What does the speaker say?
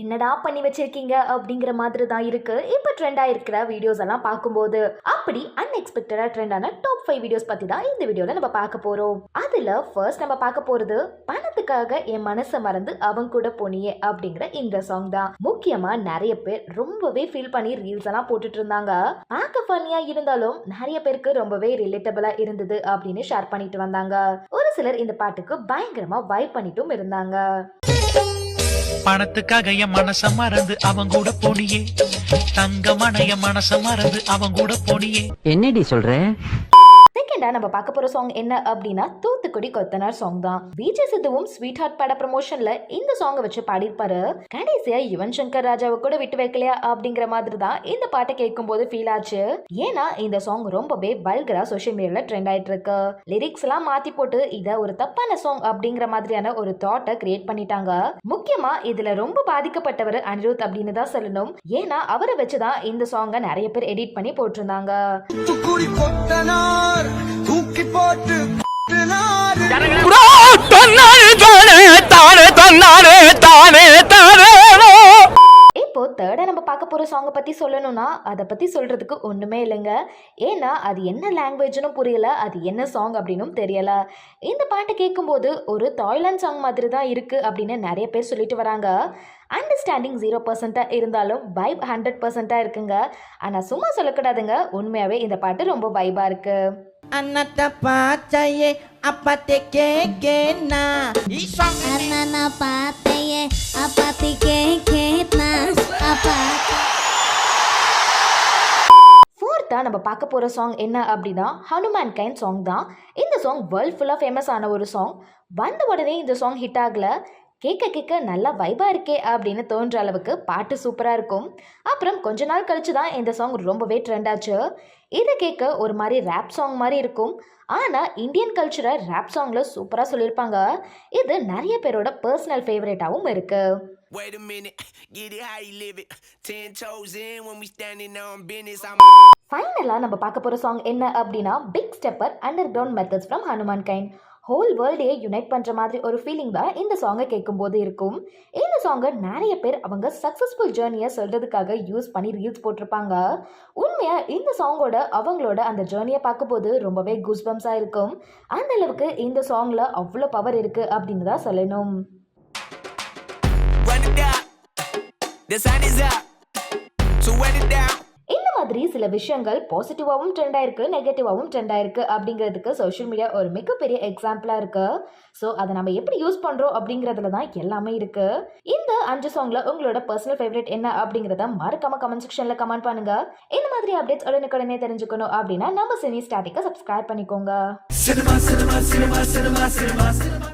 என்னடா பண்ணி வச்சிருக்கீங்க அப்படிங்கிற மாதிரி தான் இருக்கு. இப்போ ட்ரெண்டாக இருக்கிற வீடியோஸ் எல்லாம் பார்க்கும்போது அப்படி அன்எக்ஸ்பெக்டடா ட்ரெண்டான டாப் ஃபைவ் வீடியோஸ் பத்தி தான் இந்த வீடியோல நம்ம பார்க்க போறோம். அதுல ஃபர்ஸ்ட் நம்ம பார்க்க போறது பணத்துக்காக என் மனசை மறந்து அவங்க கூட போனியே அப்படிங்கிற இந்த சாங் தான். முக்கியமா நிறைய பேர் ரொம்பவே ஃபீல் பண்ணி ரீல்ஸ் எல்லாம் போட்டுட்டு இருந்தாங்க. பார்க்க ஃபன்னியா இருந்தாலும் நிறைய பேருக்கு ரொம்பவே ரிலேட்டபிளா இருந்தது அப்படின்னு ஷேர் பண்ணிட்டு வந்தாங்க. ஒரு சிலர் இந்த பாட்டுக்கு பயங்கரமா வைப் பண்ணிட்டும் இருந்தாங்க. பணத்துக்காக என் மனச மறந்து அவன் கூட போனியே. தங்க என் மனச மறந்து அவன் கூட போனியே. என்னடி சொல்ற? செகண்டா நம்ம பார்க்க போகிற சாங் என்ன அப்படின்னா தூத்துக்குடி கொத்தனார் சாங் தான். விஜய் சித்துவும் ஸ்வீட் ஹார்ட் பட ப்ரமோஷனில் இந்த சாங்கை வச்சு பாடியிருப்பாரு. கடைசியாக யுவன் சங்கர் ராஜாவை கூட விட்டு வைக்கலையா அப்படிங்கிற மாதிரி தான் இந்த பாட்டை கேட்கும் போது ஃபீல் ஆச்சு. ஏன்னா இந்த சாங் ரொம்பவே பல்கரா சோஷியல் மீடியாவில் ட்ரெண்ட் ஆயிட்டு இருக்கு. லிரிக்ஸ் எல்லாம் மாத்தி போட்டு இதை ஒரு தப்பான சாங் அப்படிங்கிற மாதிரியான ஒரு தாட்டை கிரியேட் பண்ணிட்டாங்க. முக்கியமா இதுல ரொம்ப பாதிக்கப்பட்டவர் அனிருத் அப்படின்னு தான் சொல்லணும். ஏன்னா அவரை வச்சுதான் இந்த சாங்கை நிறைய பேர் எடிட் பண்ணி போட்டிருந்தாங்க. தூக்கி போட்டு போகிற சாங்கை பற்றி சொல்லணும்னா அதை பற்றி சொல்கிறதுக்கு ஒன்றுமே இல்லைங்க. ஏன்னா அது என்ன லாங்குவேஜ்னு புரியல அது என்ன சாங் அப்படின்னும் தெரியலை. இந்த பாட்டை கேட்கும்போது ஒரு தாய்லாண்ட் சாங் மாதிரி தான் இருக்குது அப்படின்னு நிறைய பேர் சொல்லிட்டு வராங்க. அண்டர்ஸ்டாண்டிங் ஜீரோ பர்சன்ட்டாக இருந்தாலும் வைப் ஹண்ட்ரட் பர்சண்ட்டாக இருக்குங்க. ஆனால் சும்மா சொல்லக்கூடாதுங்க. உண்மையாகவே இந்த பாட்டு ரொம்ப வைபாக இருக்குது அண்ணத்தை பார்த்தையே அப்பத்தை கேட்கேனா அண்ணனை பார்த்தையே அப்பத்தை கேட்கேனா அப்பா ke நம்ம பார்க்க போகிற சாங் என்ன அப்படின்னா ஹனுமான் கைன் சாங் தான். இந்த சாங் வேர்ல்ட் ஃபுல்லாக ஃபேமஸ் ஆன ஒரு சாங் வந்த உடனே இந்த சாங் ஹிட் ஆகலை. கேட்க கேட்க நல்லா வைபாக இருக்கே அப்படின்னு தோன்ற அளவுக்கு பாட்டு சூப்பராக இருக்கும். அப்புறம் கொஞ்ச நாள் கழிச்சு தான் இந்த சாங் ரொம்பவே ட்ரெண்ட் ஆச்சு. இதை கேட்க ஒரு மாதிரி ரேப் சாங் மாதிரி இருக்கும். ஆனால் இந்தியன் கல்ச்சரை ரேப் சாங்கில் சூப்பராக சொல்லியிருப்பாங்க இது நிறைய பேரோட பர்சனல் ஃபேவரேட்டாகவும் இருக்குது Wait a minute, get it how you live it. Ten toes in when we standing on business. I'm ஃபைனலாக நம்ம பார்க்க போகிற சாங் என்ன அப்படின்னா big stepper underground methods from Hanumankind whole வேர்ல்டையே unite பண்ணுற மாதிரி ஒரு ஃபீலிங் தான் இந்த சாங்கை கேட்கும்போது இருக்கும் இந்த சாங்கை நிறைய பேர் அவங்க சக்ஸஸ்ஃபுல் ஜேர்னியை சொல்கிறதுக்காக யூஸ் பண்ணி ரீல்ஸ் போட்டிருப்பாங்க உண்மையாக இந்த சாங்கோட அவங்களோட அந்த ஜேர்னியை பார்க்கும்போது ரொம்பவே குஸ்பம்ஸாக இருக்கும் அந்த அளவுக்கு இந்த சாங்கில் அவ்வளோ பவர் இருக்குது அப்படின்னு தான் சொல்லணும். The sun is up. So when it மாதிரி சில விஷயங்கள் பாசிட்டிவாகவும் ட்ரெண்ட் ஆயிருக்கு நெகட்டிவாகவும் ட்ரெண்ட் ஆயிருக்கு அப்படிங்கிறதுக்கு சோஷியல் மீடியா ஒரு மிகப்பெரிய எக்ஸாம்பிளாக இருக்கு. ஸோ அதை நம்ம எப்படி யூஸ் பண்ணுறோம் அப்படிங்கிறதுல தான் எல்லாமே இருக்கு. இந்த அஞ்சு சாங்ல உங்களோட பர்சனல் ஃபேவரட் என்ன அப்படிங்கிறத மறக்காம கமெண்ட் செக்ஷனில் கமெண்ட் பண்ணுங்க. இந்த மாதிரி அப்டேட்ஸ் உடனுக்குடனே தெரிஞ்சுக்கணும் அப்படின்னா நம்ம சினி ஸ்டாட்டிக்கை சப்ஸ்கிரைப் பண்ணிக்கோங்க.